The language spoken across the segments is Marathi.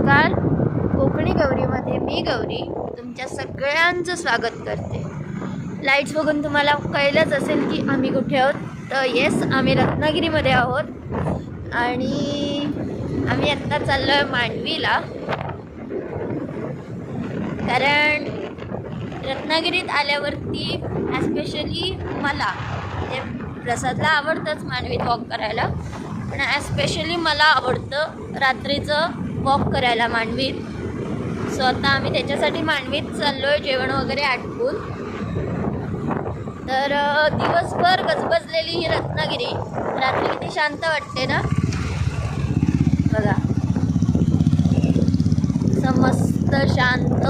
नमस्कार. कोकणी गौरीमध्ये मी गौरी तुमच्या सगळ्यांचं स्वागत करते. लाईट्स बघून तुम्हाला कळलंच असेल की आम्ही कुठे आहोत. तर येस आम्ही रत्नागिरीमध्ये आहोत. आणि आम्ही आत्ता चाललो आहे मांडवीला. कारण रत्नागिरीत आल्यावरती ॲस्पेशली मला म्हणजे प्रसादला आवडतंच मांडवीत वॉक करायला. पण ॲस्पेशली मला आवडतं रात्रीचं वॉक करायला मांडवीत. सो आता आम्ही त्याच्यासाठी मांडवीत चाललो आहे जेवण वगैरे आटपून. तर दिवसभर गजबजलेली ही रत्नागिरी. रात्री किती शांत वाटते ना? बघा. समस्त मस्त शांत.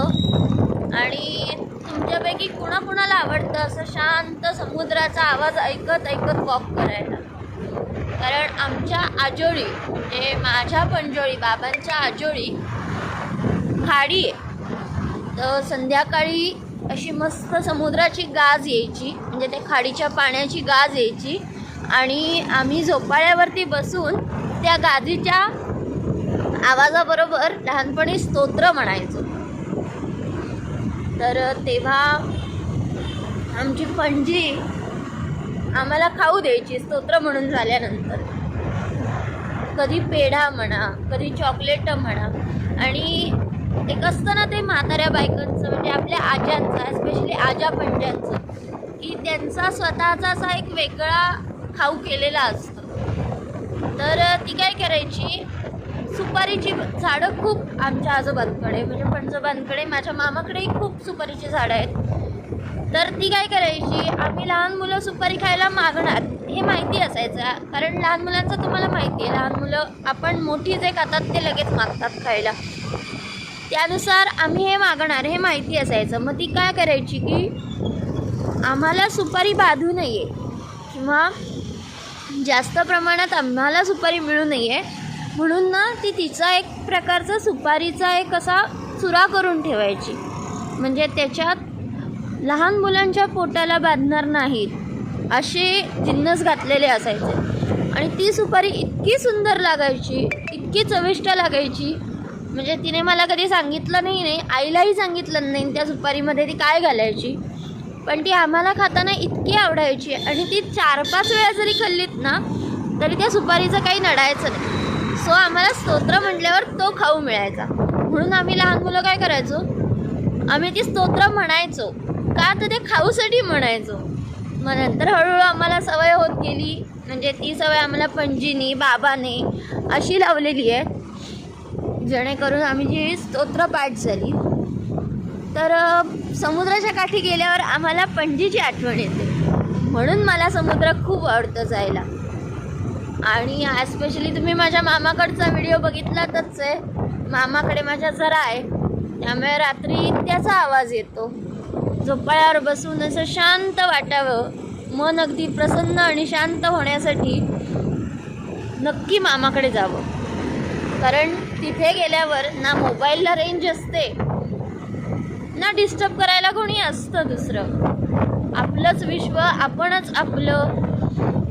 आणि तुमच्यापैकी कुणाकुणाला आवडतं? असं शांत समुद्राचा आवाज ऐकत ऐकत वॉक करायला. कारण आमच्या आजोळी म्हणजे माझ्या पंजोळी बाबांच्या आजोळी खाडी आहे. तर संध्याकाळी अशी मस्त समुद्राची गाज यायची म्हणजे त्या खाडीच्या पाण्याची गाज यायची आणि आम्ही झोपाळ्यावरती बसून त्या गाजीच्या आवाजाबरोबर लहानपणी स्तोत्र म्हणायचो. तर तेव्हा आमची पणजी आम्हाला खाऊ द्यायची स्तोत्र म्हणून झाल्यानंतर. कधी पेढा म्हणा कधी चॉकलेट म्हणा. आणि एक असतं ना ते म्हाताऱ्या बायकांचं म्हणजे आपल्या आज्यांचं स्पेशली आजा पंजांचं की त्यांचा स्वतःचा असा एक वेगळा खाऊ केलेला असतो. तर ती काय करायची? सुपारीची झाडं खूप आमच्या आजोबांकडे म्हणजे पणजोबांकडे माझ्या मामाकडेही खूप सुपारीची झाडं आहेत. तर ती काय करायची? आम्ही लहान मुलं सुपारी खायला मागणार हे माहिती असायचं. कारण लहान मुलांचं तुम्हाला माहिती आहे लहान मुलं आपण मोठी जे खातात ते लगेच मागतात खायला. त्यानुसार आम्ही हे मागणार हे माहिती असायचं. मग ती काय करायची की आम्हाला सुपारी बाधू नये किंवा जास्त प्रमाणात आम्हाला सुपारी मिळू नये म्हणून ना ती तिचा एक प्रकारचा सुपारीचा एक असा चुरा करून ठेवायची. म्हणजे त्याच्यात लहान मुलांच्या पोटाला बांधणार नाहीत असे जिन्नस घातलेले असायचे. आणि ती सुपारी इतकी सुंदर लागायची इतकी चविष्ट लागायची. म्हणजे तिने मला कधी सांगितलं नाही नाही आईलाही सांगितलं नाही त्या सुपारीमध्ये ती काय घालायची. पण ती आम्हाला खाताना इतकी आवडायची आणि ती चार पाच वेळा जरी खाल्लीत ना तरी त्या सुपारीचं काही नडायचं नाही. सो आम्हाला स्तोत्र म्हटल्यावर तो खाऊ मिळायचा. म्हणून आम्ही लहान मुलं काय करायचो? आम्ही ती स्तोत्र म्हणायचो. का तर ते खाऊसाठी म्हणायचो. मग नंतर हळूहळू आम्हाला सवय होत गेली. म्हणजे ती सवय आम्हाला पणजीनी बाबाने अशी लावलेली आहे. जेणेकरून आम्ही जी स्तोत्रपाठ झाली. तर समुद्राच्या काठी गेल्यावर आम्हाला पणजीची आठवण येते. म्हणून मला समुद्र खूप आवडतं जायला. आणि स्पेशली तुम्ही माझ्या मामाकडचा व्हिडिओ बघितलातच आहे. मामाकडे माझ्या जरा आहे. त्यामुळे रात्री त्याचा आवाज येतो. झोपाळ्यावर बसून असं शांत वाटावं. मन अगदी प्रसन्न आणि शांत होण्यासाठी नक्की मामाकडे जावं. कारण तिथे गेल्यावर ना मोबाईलला रेंज असते ना डिस्टर्ब करायला कोणी असतं दुसरं. आपलंच विश्व आपणच आपलं.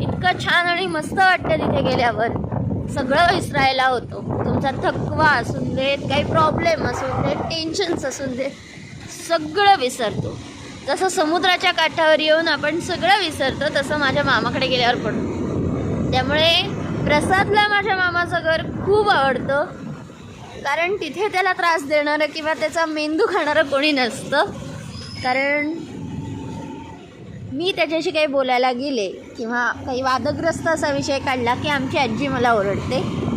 इतकं छान आणि मस्त वाटतं तिथे गेल्यावर. सगळं विसरायला होतं. तुमचा थकवा असून देत काही प्रॉब्लेम असून देत टेन्शन्स असून देत. सगळं विसरतो. जसं समुद्राच्या काठावर येऊन आपण सगळं विसरतो तसं माझ्या मामाकडे गेल्यावर पडतो. त्यामुळे प्रसादला माझ्या मामाचं घर खूप आवडतं. कारण तिथे त्याला त्रास देणारं किंवा त्याचा मेंदू खाणारं कोणी नसतं. कारण मी त्याच्याशी काही बोलायला गेले किंवा काही वादग्रस्त असा विषय काढला की आमची आजी मला ओरडते.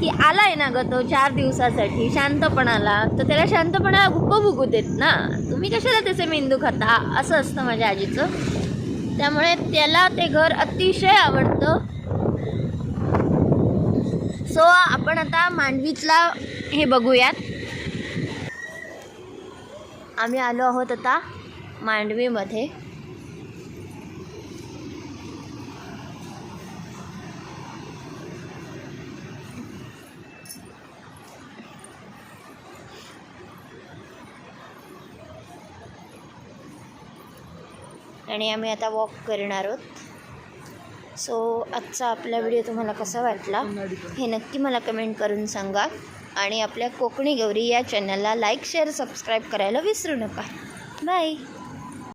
की आलाय ना ग तो चार दिवसासाठी शांतपणाला. तर त्याला शांतपणा गुप्प भुगू देत ना. तुम्ही कशाला त्याचे मेंदू खाता? असं असतं माझ्या आजीचं. त्यामुळे त्याला ते घर अतिशय आवडतं. सो आपण आता मांडवीतला हे बघूयात. आम्ही आलो आहोत आता मांडवीमध्ये. आणि आम्ही आता वॉक करणार आहोत. सो आजचा आपला व्हिडिओ तुम्हाला कसा वाटला हे नक्की मला कमेंट करून सांगा. आणि आपल्या कोकणी गौरी या चॅनलला लाईक शेअर सबस्क्राईब करायला विसरू नका. बाय